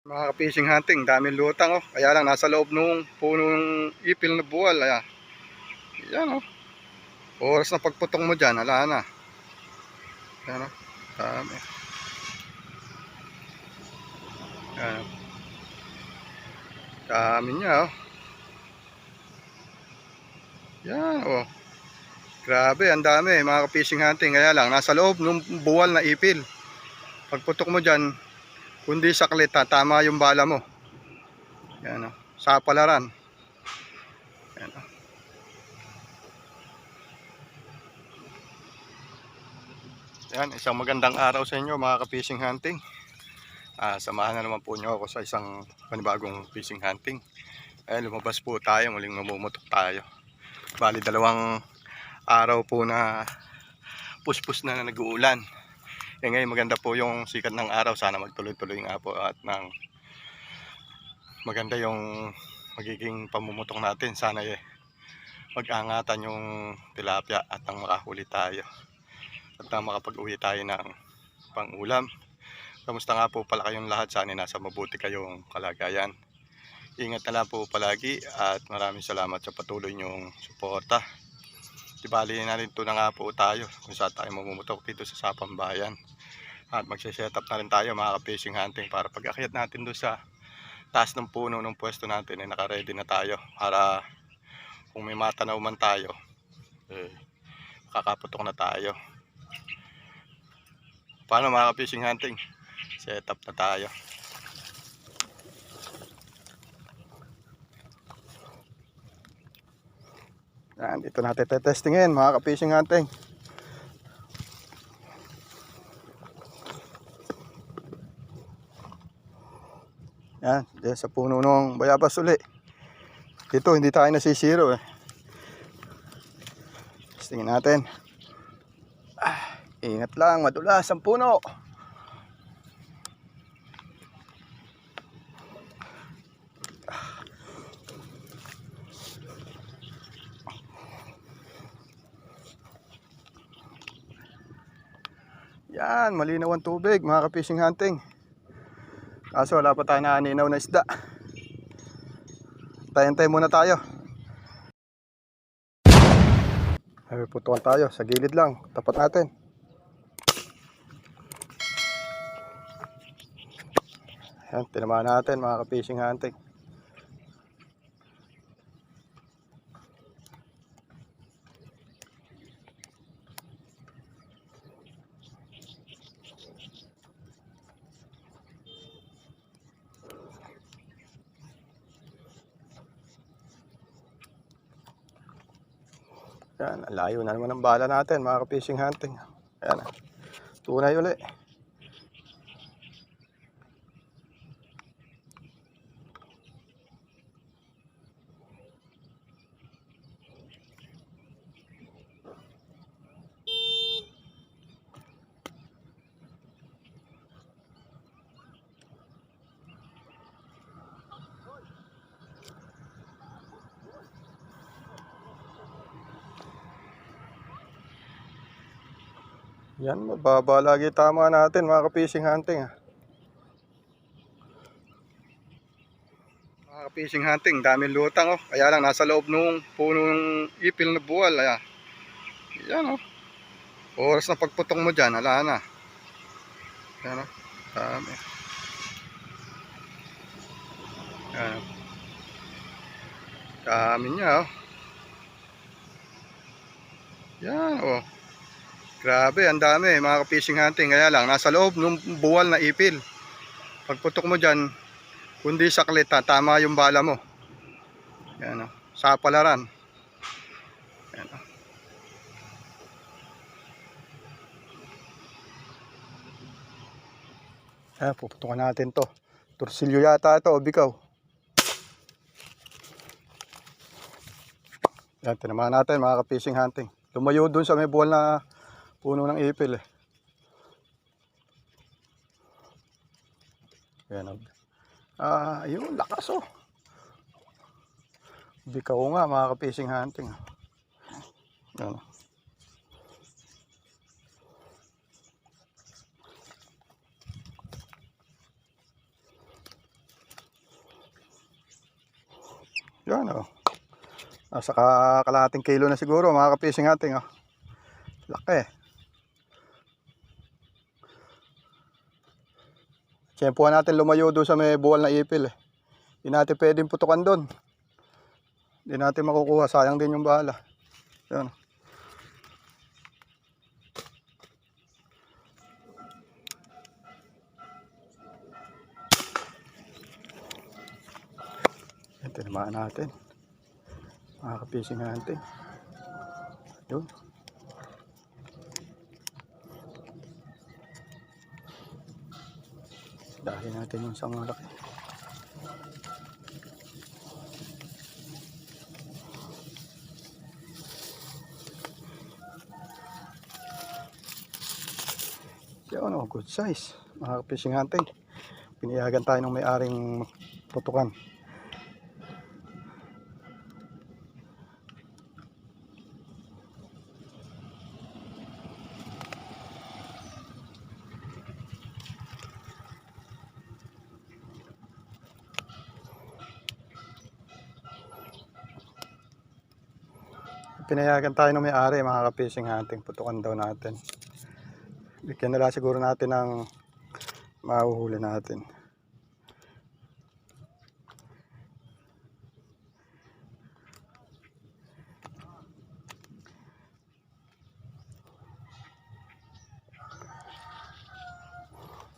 Mga fishing hunting, daming lutang oh. Kaya lang nasa loob nung punong ipil na buwal. Ayan. Yan oh. Oras na pagputong mo dyan, ala na. Yan oh. Dami. Yan. Dami niya oh. Yan oh. Grabe, ang dami mga fishing hunting. Kaya lang, nasa loob nung buwal na ipil. Pagputok mo dyan, kundi saklit ha, tama yung bala mo. Yan o, sa palaran. Yan o. Yan, isang magandang araw sa inyo mga ka-fishing hunting. Ah, samahan na naman po nyo ako sa isang panibagong fishing hunting. Ayan, lumabas po tayo, muling mamumutok tayo. Bali, dalawang araw po na puspus na, na nag-uulan. Eh ngayon maganda po yung sikat ng araw. Sana magtuloy-tuloy nga po at ng maganda yung magiging pamumutok natin. Sana eh, mag-angatan yung tilapia at ang makahuli tayo. At ang makapag-uwi tayo ng pang-ulam. Kamusta nga po pala kayong lahat? Sana nasa mabuti kayong kalagayan. Ingat na lang po palagi at maraming salamat sa patuloy niyong suporta. Di bali na rin ito na nga po tayo kung saan tayo mamumutok dito sa Sapang Bayan. At magse-set up na rin tayo mga ka-fishing hunting para pag akyat natin doon sa taas ng puno ng pwesto natin ay naka-ready na tayo para kung may matanaw man tayo eh, makakaputok na tayo. Paano mga ka-fishing hunting? Set up na tayo. Yan, dito natin tetestingin mga ka-fishing hunting. Yan, dyan sa puno ng bayabas uli. Dito, hindi tayo nasisiro eh. Testingin natin. Ah, ingat lang, madulas ang puno. Yan, malinaw ang tubig, mga ka-fishing hunting. Kaso wala pa tayo naaninaw na isda. Tayantay muna tayo. Ay, putukan tayo. Sa gilid lang. Tapat natin. Yan, tinamaan natin mga ka-fishing hunting. Yan, layo na naman ang bala natin mga ka-fishing hunting. Ayan, tunay uli. Yan, mababa lagi tama natin mga ka-fishing hunting. ah. Mga ka-fishing hunting, daming lutang oh. Kaya lang nasa loob nung punong ipil na buwal. Ayan. Yan oh. Oras na pagputong mo dyan, ala na. Yan oh. Dami. Yan oh. Dami niya oh. Yan oh. Grabe, ang dami mga ka-fishing hunting. Kaya lang, nasa loob nung buwal na ipil. Pagputok mo dyan, kundi saklit ha, tama yung bala mo. Yan o, sa palaran. Yan o. Ayan, puputukan natin to. Tursilyo yata ito, o. Yan, tinamaan natin mga ka-fishing hunting. Lumayo dun sa may buwal na Puno ng ipil eh. Yan Ayan. Oh. Ah, yun, lakas oh. Bikaw nga mga ka-fishing hunting. Ah. Ayan. Yan o. Oh. Nasa oh. ah, kalating kilo na siguro mga kapising ating o. Oh. Laki. Tiyempuhan natin lumayo doon sa may buwal na ipil eh. Hindi natin pwedeng putukan doon. Hindi natin makukuha. Sayang din yung bala. Yan. Tinamaan natin. Mga kapising natin. Yun. Dahil natin yung isang malaki. Yan o, good size. Mga fishing hunting. Piniyagan tayo ng may-aring putukan. Pinayagan tayo ng may-ari mga ka-fishing hunting. Putukan daw natin. Bigyan nila siguro natin ng mahuhuli natin.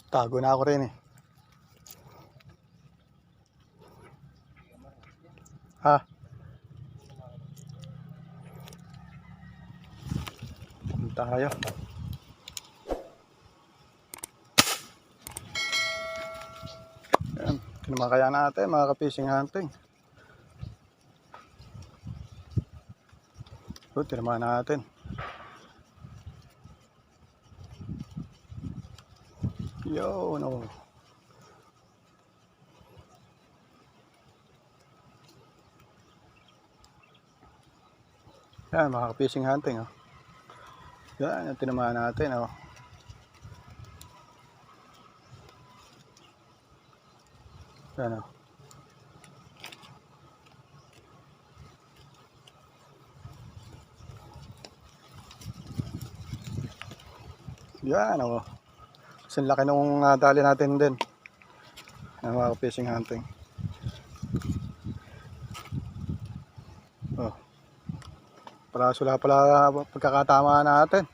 Tago na ako rin eh. Ha? Tayo. Yan. Kinumakaya natin mga ka-fishing hunting. Good, tinamaan natin. Yo, no. Yan, mga ka-fishing hunting. Oh. Yan, yung tinamaan natin. Oh. Yan, oh. Yan, oh. Kasi laki nung uh, dali natin din. Yan, mga fishing hunting. Para sula pala pagkakatama natin.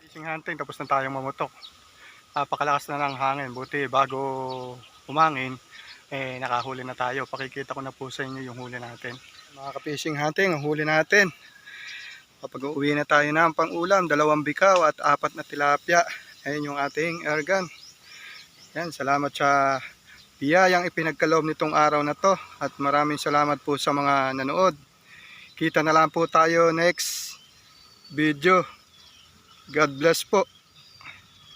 Fishing hunting, tapos na tayong mamutok. Napakalakas na ng hangin. Buti bago umangin, eh nakahuli na tayo. Pakikita ko na po sa inyo yung huli natin. Mga ka-fishing hunting, ang huli natin. Kapag uuwi na tayo ng pang-ulam, dalawang bikaw at apat na tilapia. Ayan yung ating airgun. Yan, salamat sa biyayang ipinagkaloob nitong araw na to. At maraming salamat po sa mga nanood. Kita na lang po tayo next video. God bless po.